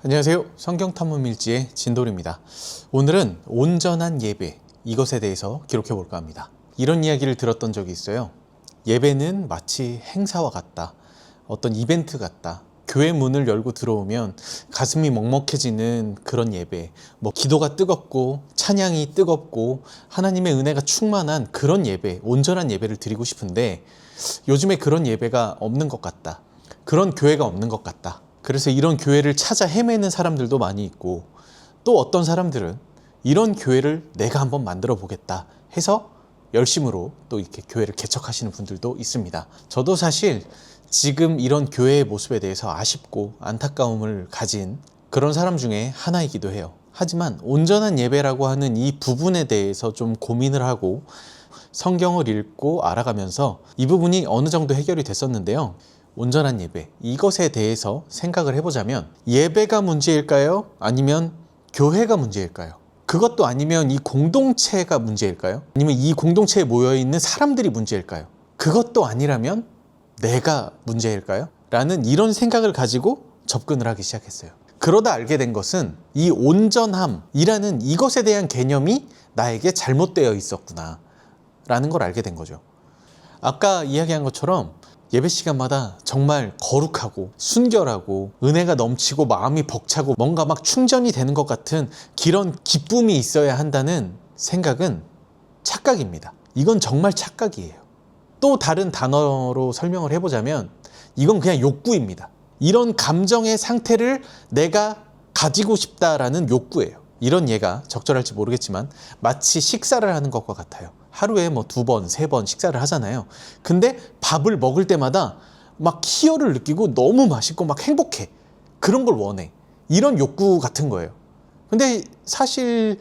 안녕하세요. 성경탐험일지의 진돌입니다. 오늘은 온전한 예배, 이것에 대해서 기록해 볼까 합니다. 이런 이야기를 들었던 적이 있어요. 예배는 마치 행사와 같다. 어떤 이벤트 같다. 교회 문을 열고 들어오면 가슴이 먹먹해지는 그런 예배. 뭐 기도가 뜨겁고 찬양이 뜨겁고 하나님의 은혜가 충만한 그런 예배, 온전한 예배를 드리고 싶은데 요즘에 그런 예배가 없는 것 같다. 그런 교회가 없는 것 같다. 그래서 이런 교회를 찾아 헤매는 사람들도 많이 있고 또 어떤 사람들은 이런 교회를 내가 한번 만들어 보겠다 해서 열심으로 또 이렇게 교회를 개척하시는 분들도 있습니다. 저도 사실 지금 이런 교회의 모습에 대해서 아쉽고 안타까움을 가진 그런 사람 중에 하나이기도 해요. 하지만 온전한 예배라고 하는 이 부분에 대해서 좀 고민을 하고 성경을 읽고 알아가면서 이 부분이 어느 정도 해결이 됐었는데요. 온전한 예배, 이것에 대해서 생각을 해보자면 예배가 문제일까요? 아니면 교회가 문제일까요? 그것도 아니면 이 공동체가 문제일까요? 아니면 이 공동체에 모여있는 사람들이 문제일까요? 그것도 아니라면 내가 문제일까요? 라는 이런 생각을 가지고 접근을 하기 시작했어요. 그러다 알게 된 것은 이 온전함이라는 이것에 대한 개념이 나에게 잘못되어 있었구나. 라는 걸 알게 된 거죠. 아까 이야기한 것처럼 예배 시간마다 정말 거룩하고 순결하고 은혜가 넘치고 마음이 벅차고 뭔가 막 충전이 되는 것 같은 그런 기쁨이 있어야 한다는 생각은 착각입니다. 이건 정말 착각이에요. 또 다른 단어로 설명을 해보자면 이건 그냥 욕구입니다. 이런 감정의 상태를 내가 가지고 싶다라는 욕구예요. 이런 예가 적절할지 모르겠지만 마치 식사를 하는 것과 같아요. 하루에 뭐 두 번, 세 번 식사를 하잖아요. 근데 밥을 먹을 때마다 막 희열을 느끼고 너무 맛있고 막 행복해. 그런 걸 원해. 이런 욕구 같은 거예요. 근데 사실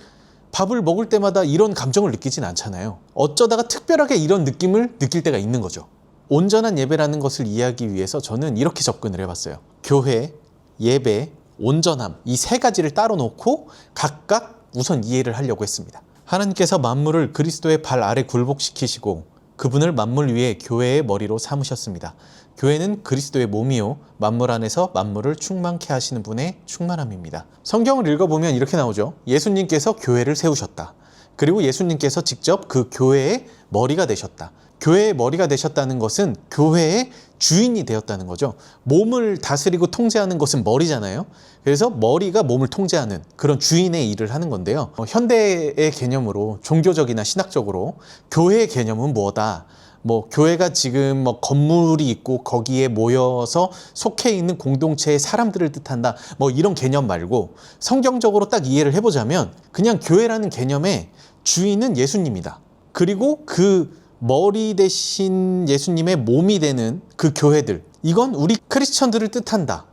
밥을 먹을 때마다 이런 감정을 느끼진 않잖아요. 어쩌다가 특별하게 이런 느낌을 느낄 때가 있는 거죠. 온전한 예배라는 것을 이해하기 위해서 저는 이렇게 접근을 해봤어요. 교회, 예배, 온전함 이 세 가지를 따로 놓고 각각 우선 이해를 하려고 했습니다. 하나님께서 만물을 그리스도의 발 아래 굴복시키시고 그분을 만물 위에 교회의 머리로 삼으셨습니다. 교회는 그리스도의 몸이요 만물 안에서 만물을 충만케 하시는 분의 충만함입니다. 성경을 읽어보면 이렇게 나오죠. 예수님께서 교회를 세우셨다. 그리고 예수님께서 직접 그 교회의 머리가 되셨다. 교회의 머리가 되셨다는 것은 교회의 주인이 되었다는 거죠. 몸을 다스리고 통제하는 것은 머리잖아요. 그래서 머리가 몸을 통제하는 그런 주인의 일을 하는 건데요. 어, 현대의 개념으로 종교적이나 신학적으로 교회의 개념은 뭐다? 뭐 교회가 지금 뭐 건물이 있고 거기에 모여서 속해 있는 공동체의 사람들을 뜻한다. 뭐 이런 개념 말고 성경적으로 딱 이해를 해보자면 그냥 교회라는 개념의 주인은 예수님이다. 그리고 그 머리 대신 예수님의 몸이 되는 그 교회들. 이건 우리 크리스천들을 뜻한다.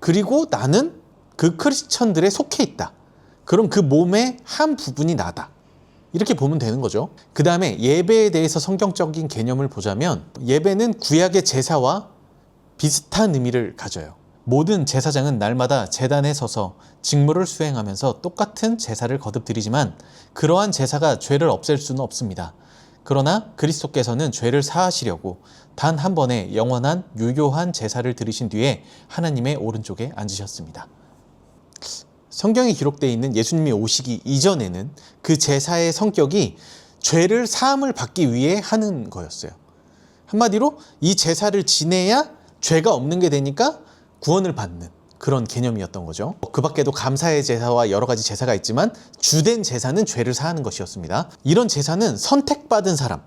그리고 나는 그 크리스천들에 속해 있다. 그럼 그 몸의 한 부분이 나다. 이렇게 보면 되는 거죠. 그 다음에 예배에 대해서 성경적인 개념을 보자면 예배는 구약의 제사와 비슷한 의미를 가져요. 모든 제사장은 날마다 재단에 서서 직무를 수행하면서 똑같은 제사를 거듭드리지만 그러한 제사가 죄를 없앨 수는 없습니다. 그러나 그리스도께서는 죄를 사하시려고 단 한 번의 영원한 유효한 제사를 드리신 뒤에 하나님의 오른쪽에 앉으셨습니다. 성경에 기록되어 있는 예수님이 오시기 이전에는 그 제사의 성격이 죄를 사함을 받기 위해 하는 거였어요. 한마디로 이 제사를 지내야 죄가 없는 게 되니까 구원을 받는 그런 개념이었던 거죠. 그 밖에도 감사의 제사와 여러 가지 제사가 있지만 주된 제사는 죄를 사하는 것이었습니다. 이런 제사는 선택받은 사람,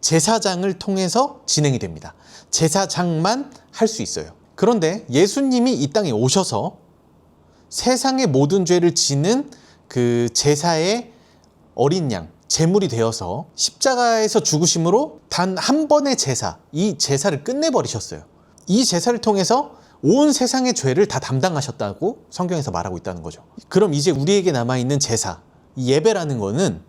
제사장을 통해서 진행이 됩니다. 제사장만 할 수 있어요. 그런데 예수님이 이 땅에 오셔서 세상의 모든 죄를 지는 그 제사의 어린 양, 제물이 되어서 십자가에서 죽으심으로 단 한 번의 제사, 이 제사를 끝내버리셨어요. 이 제사를 통해서 온 세상의 죄를 다 담당하셨다고 성경에서 말하고 있다는 거죠. 그럼 이제 우리에게 남아있는 제사, 이 예배라는 거는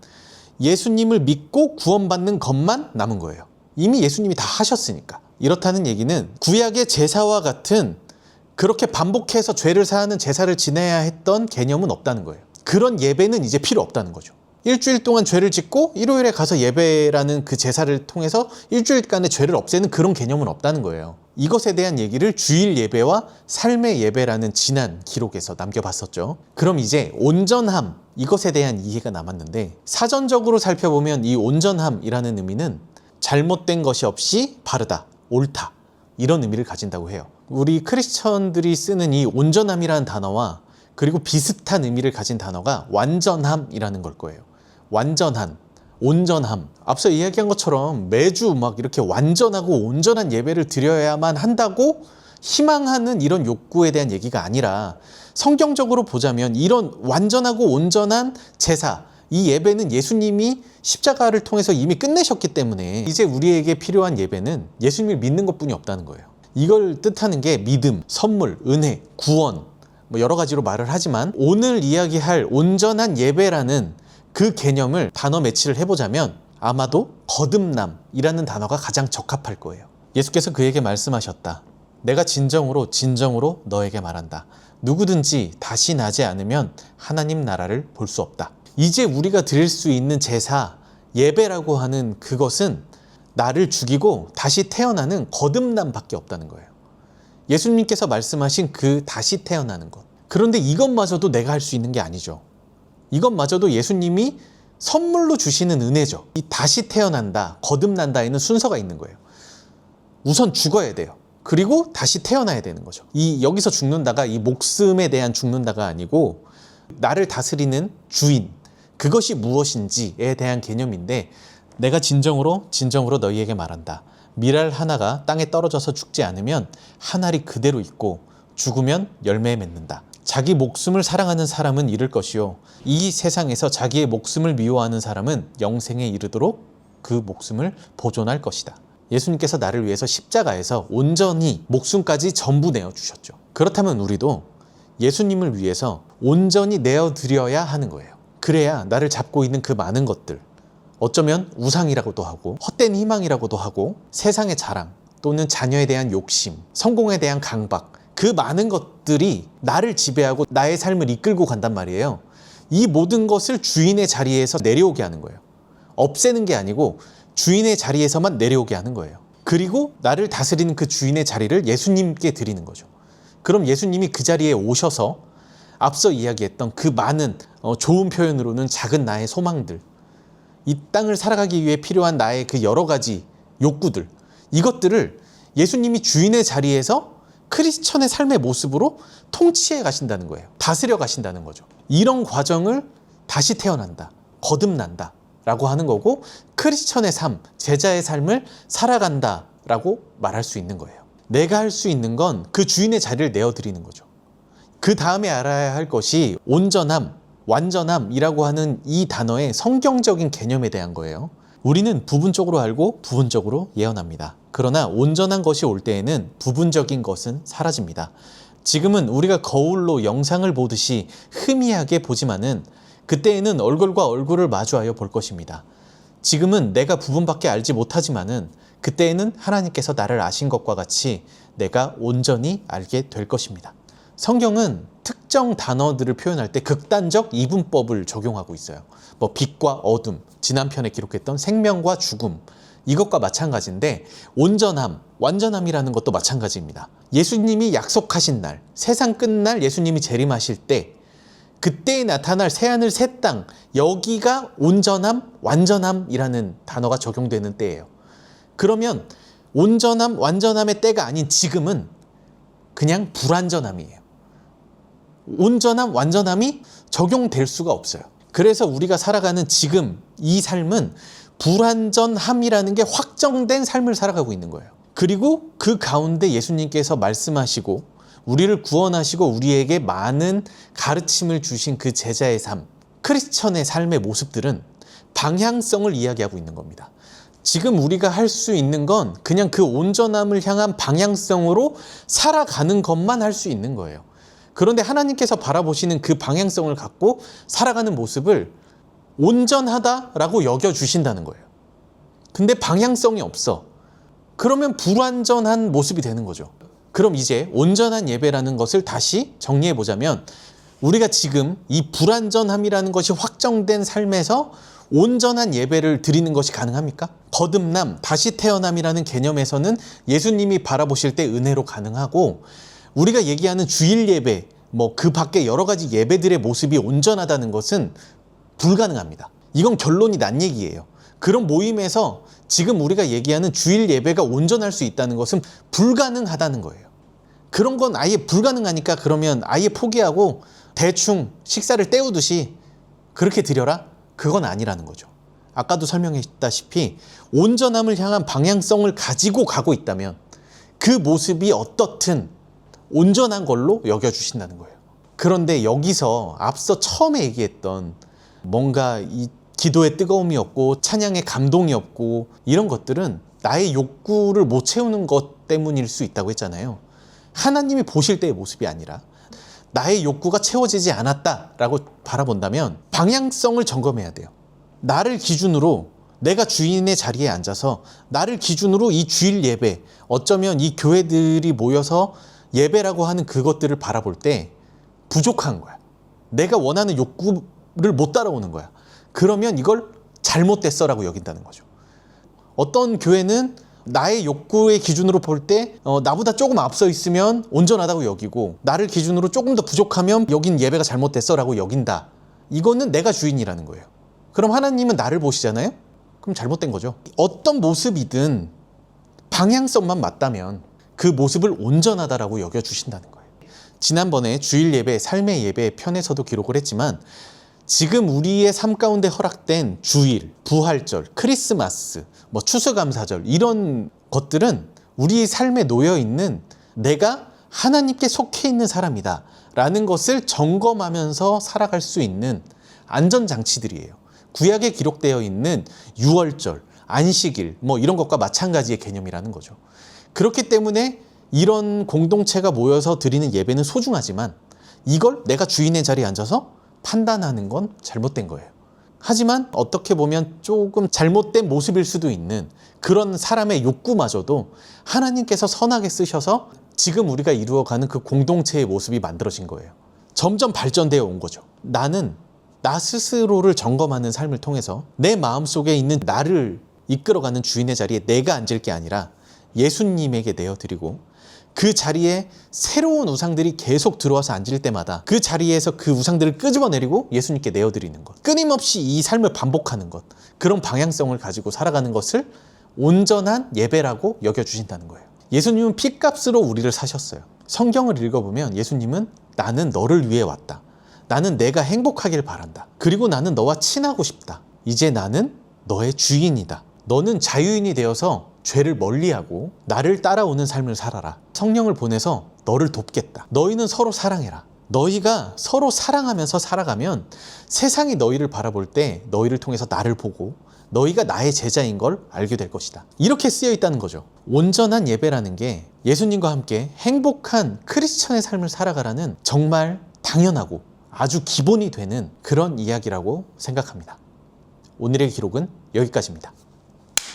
예수님을 믿고 구원받는 것만 남은 거예요. 이미 예수님이 다 하셨으니까. 이렇다는 얘기는 구약의 제사와 같은 그렇게 반복해서 죄를 사하는 제사를 지내야 했던 개념은 없다는 거예요. 그런 예배는 이제 필요 없다는 거죠. 일주일 동안 죄를 짓고 일요일에 가서 예배라는 그 제사를 통해서 일주일간의 죄를 없애는 그런 개념은 없다는 거예요. 이것에 대한 얘기를 주일 예배와 삶의 예배라는 지난 기록에서 남겨봤었죠. 그럼 이제 온전함 이것에 대한 이해가 남았는데 사전적으로 살펴보면 이 온전함이라는 의미는 잘못된 것이 없이 바르다, 옳다 이런 의미를 가진다고 해요. 우리 크리스천들이 쓰는 이 온전함이라는 단어와 그리고 비슷한 의미를 가진 단어가 완전함이라는 걸 거예요. 완전한, 온전함. 앞서 이야기한 것처럼 매주 막 이렇게 완전하고 온전한 예배를 드려야만 한다고 희망하는 이런 욕구에 대한 얘기가 아니라 성경적으로 보자면 이런 완전하고 온전한 제사, 이 예배는 예수님이 십자가를 통해서 이미 끝내셨기 때문에 이제 우리에게 필요한 예배는 예수님을 믿는 것뿐이 없다는 거예요. 이걸 뜻하는 게 믿음, 선물, 은혜, 구원, 뭐 여러 가지로 말을 하지만 오늘 이야기할 온전한 예배라는 그 개념을 단어 매치를 해보자면 아마도 거듭남이라는 단어가 가장 적합할 거예요. 예수께서 그에게 말씀하셨다. 내가 진정으로 진정으로 너에게 말한다. 누구든지 다시 나지 않으면 하나님 나라를 볼 수 없다. 이제 우리가 드릴 수 있는 제사, 예배라고 하는 그것은 나를 죽이고 다시 태어나는 거듭남밖에 없다는 거예요. 예수님께서 말씀하신 그 다시 태어나는 것. 그런데 이것마저도 내가 할 수 있는 게 아니죠. 이것마저도 예수님이 선물로 주시는 은혜죠. 이 다시 태어난다, 거듭난다에는 순서가 있는 거예요. 우선 죽어야 돼요. 그리고 다시 태어나야 되는 거죠. 이 여기서 죽는다가 이 목숨에 대한 죽는다가 아니고 나를 다스리는 주인 그것이 무엇인지에 대한 개념인데 내가 진정으로 진정으로 너희에게 말한다. 미랄 하나가 땅에 떨어져서 죽지 않으면 한 알이 그대로 있고 죽으면 열매 맺는다. 자기 목숨을 사랑하는 사람은 잃을 것이요. 이 세상에서 자기의 목숨을 미워하는 사람은 영생에 이르도록 그 목숨을 보존할 것이다. 예수님께서 나를 위해서 십자가에서 온전히 목숨까지 전부 내어 주셨죠. 그렇다면 우리도 예수님을 위해서 온전히 내어 드려야 하는 거예요. 그래야 나를 잡고 있는 그 많은 것들, 어쩌면 우상이라고도 하고 헛된 희망이라고도 하고 세상의 자랑 또는 자녀에 대한 욕심, 성공에 대한 강박 그 많은 것들이 나를 지배하고 나의 삶을 이끌고 간단 말이에요. 이 모든 것을 주인의 자리에서 내려오게 하는 거예요. 없애는 게 아니고 주인의 자리에서만 내려오게 하는 거예요. 그리고 나를 다스리는 그 주인의 자리를 예수님께 드리는 거죠. 그럼 예수님이 그 자리에 오셔서 앞서 이야기했던 그 많은 어, 좋은 표현으로는 작은 나의 소망들, 이 땅을 살아가기 위해 필요한 나의 그 여러 가지 욕구들, 이것들을 예수님이 주인의 자리에서 크리스천의 삶의 모습으로 통치해 가신다는 거예요. 다스려 가신다는 거죠. 이런 과정을 다시 태어난다, 거듭난다. 라고 하는 거고, 크리스천의 삶, 제자의 삶을 살아간다. 라고 말할 수 있는 거예요. 내가 할 수 있는 건 그 주인의 자리를 내어드리는 거죠. 그 다음에 알아야 할 것이 온전함, 완전함이라고 하는 이 단어의 성경적인 개념에 대한 거예요. 우리는 부분적으로 알고 부분적으로 예언합니다. 그러나 온전한 것이 올 때에는 부분적인 것은 사라집니다. 지금은 우리가 거울로 영상을 보듯이 흐미하게 보지만은 그때에는 얼굴과 얼굴을 마주하여 볼 것입니다. 지금은 내가 부분밖에 알지 못하지만은 그때에는 하나님께서 나를 아신 것과 같이 내가 온전히 알게 될 것입니다. 성경은 특정 단어들을 표현할 때 극단적 이분법을 적용하고 있어요. 뭐 빛과 어둠, 지난 편에 기록했던 생명과 죽음, 이것과 마찬가지인데 온전함, 완전함이라는 것도 마찬가지입니다. 예수님이 약속하신 날, 세상 끝날 예수님이 재림하실 때 그때에 나타날 새하늘 새 땅, 여기가 온전함, 완전함이라는 단어가 적용되는 때예요. 그러면 온전함, 완전함의 때가 아닌 지금은 그냥 불완전함이에요. 온전함, 완전함이 적용될 수가 없어요. 그래서 우리가 살아가는 지금 이 삶은 불완전함이라는 게 확정된 삶을 살아가고 있는 거예요. 그리고 그 가운데 예수님께서 말씀하시고 우리를 구원하시고 우리에게 많은 가르침을 주신 그 제자의 삶, 크리스천의 삶의 모습들은 방향성을 이야기하고 있는 겁니다. 지금 우리가 할 수 있는 건 그냥 그 온전함을 향한 방향성으로 살아가는 것만 할 수 있는 거예요. 그런데 하나님께서 바라보시는 그 방향성을 갖고 살아가는 모습을 온전하다라고 여겨주신다는 거예요. 근데 방향성이 없어. 그러면 불완전한 모습이 되는 거죠. 그럼 이제 온전한 예배라는 것을 다시 정리해 보자면 우리가 지금 이 불완전함이라는 것이 확정된 삶에서 온전한 예배를 드리는 것이 가능합니까? 거듭남, 다시 태어남이라는 개념에서는 예수님이 바라보실 때 은혜로 가능하고 우리가 얘기하는 주일 예배, 뭐 그 밖에 여러 가지 예배들의 모습이 온전하다는 것은 불가능합니다. 이건 결론이 난 얘기예요. 그런 모임에서 지금 우리가 얘기하는 주일 예배가 온전할 수 있다는 것은 불가능하다는 거예요. 그런 건 아예 불가능하니까 그러면 아예 포기하고 대충 식사를 때우듯이 그렇게 드려라? 그건 아니라는 거죠. 아까도 설명했다시피 온전함을 향한 방향성을 가지고 가고 있다면 그 모습이 어떻든 온전한 걸로 여겨주신다는 거예요. 그런데 여기서 앞서 처음에 얘기했던 뭔가 이 기도의 뜨거움이 없고 찬양의 감동이 없고 이런 것들은 나의 욕구를 못 채우는 것 때문일 수 있다고 했잖아요. 하나님이 보실 때의 모습이 아니라 나의 욕구가 채워지지 않았다라고 바라본다면 방향성을 점검해야 돼요. 나를 기준으로 내가 주인의 자리에 앉아서 나를 기준으로 이 주일 예배 어쩌면 이 교회들이 모여서 예배라고 하는 그것들을 바라볼 때 부족한 거야. 내가 원하는 욕구를 못 따라오는 거야. 그러면 이걸 잘못됐어라고 여긴다는 거죠. 어떤 교회는 나의 욕구의 기준으로 볼때 어, 나보다 조금 앞서 있으면 온전하다고 여기고 나를 기준으로 조금 더 부족하면 여긴 예배가 잘못됐어라고 여긴다. 이거는 내가 주인이라는 거예요. 그럼 하나님은 나를 보시잖아요? 그럼 잘못된 거죠. 어떤 모습이든 방향성만 맞다면 그 모습을 온전하다라고 여겨주신다는 거예요. 지난번에 주일 예배, 삶의 예배 편에서도 기록을 했지만 지금 우리의 삶 가운데 허락된 주일, 부활절, 크리스마스, 뭐 추수감사절 이런 것들은 우리 삶에 놓여 있는 내가 하나님께 속해 있는 사람이다 라는 것을 점검하면서 살아갈 수 있는 안전장치들이에요. 구약에 기록되어 있는 유월절, 안식일 뭐 이런 것과 마찬가지의 개념이라는 거죠. 그렇기 때문에 이런 공동체가 모여서 드리는 예배는 소중하지만 이걸 내가 주인의 자리에 앉아서 판단하는 건 잘못된 거예요. 하지만 어떻게 보면 조금 잘못된 모습일 수도 있는 그런 사람의 욕구마저도 하나님께서 선하게 쓰셔서 지금 우리가 이루어가는 그 공동체의 모습이 만들어진 거예요. 점점 발전되어 온 거죠. 나는 나 스스로를 점검하는 삶을 통해서 내 마음 속에 있는 나를 이끌어가는 주인의 자리에 내가 앉을 게 아니라 예수님에게 내어드리고 그 자리에 새로운 우상들이 계속 들어와서 앉을 때마다 그 자리에서 그 우상들을 끄집어내리고 예수님께 내어드리는 것. 끊임없이 이 삶을 반복하는 것. 그런 방향성을 가지고 살아가는 것을 온전한 예배라고 여겨주신다는 거예요. 예수님은 피값으로 우리를 사셨어요. 성경을 읽어보면 예수님은 나는 너를 위해 왔다. 나는 내가 행복하길 바란다. 그리고 나는 너와 친하고 싶다. 이제 나는 너의 주인이다. 너는 자유인이 되어서 죄를 멀리하고 나를 따라오는 삶을 살아라. 성령을 보내서 너를 돕겠다. 너희는 서로 사랑해라. 너희가 서로 사랑하면서 살아가면 세상이 너희를 바라볼 때 너희를 통해서 나를 보고 너희가 나의 제자인 걸 알게 될 것이다. 이렇게 쓰여 있다는 거죠. 온전한 예배라는 게 예수님과 함께 행복한 크리스천의 삶을 살아가라는 정말 당연하고 아주 기본이 되는 그런 이야기라고 생각합니다. 오늘의 기록은 여기까지입니다.